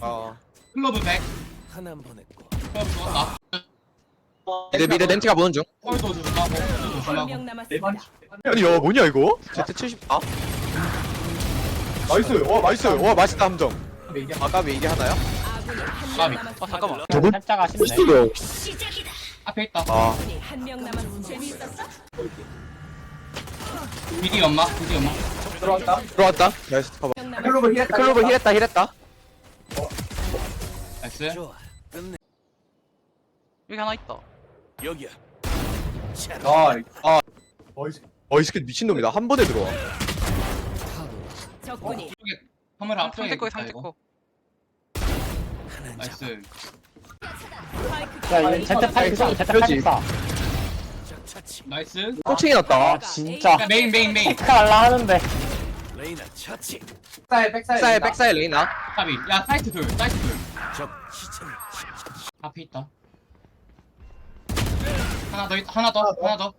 어 클로브 100. 하나만 보냈고 클로브 죽었다. 미드 미드 렌트가 보는 중한 남았습니다. 아니 야 뭐냐 이거? Z70 아? 나이스 와 나이스 와 맛있다 함정 아까비 이게 하나요? 아군이 한 까비. 명 아, 남았습니다. 잠깐만. 저분? 살짝 아쉽네. 앞에 있다. 아 아군이 한명 남았습니다. 재미있었어? 미디 엄마, 미디 엄마. 들어왔다 나이스 커버 명 남았습니다. 클로버 힐했다 힐했다 나이스. 좋아 끝내 여기 하나 있다. 여기야 아 어이 새끼 미친놈이다 한 번에 들어와 적군이 카메라 앞쪽에 상대 거 있다, 상대 이거. 거. 하나 잡아 나이스. 야, 얘 제트 파이크 써. 제트. 파이크 써. 나이스. 꼬칭이 났다 아, 진짜. 야, 메인, 메인, 메인. 테크 할라 하는데. 레이나 처치 백사이 백사이 백사이 백사이 레이나 까비. 야, 사이트 둘, 사이트 둘. 적 시체를 앞에 있다. 하나 더 있다, 하나 더, 하나 더.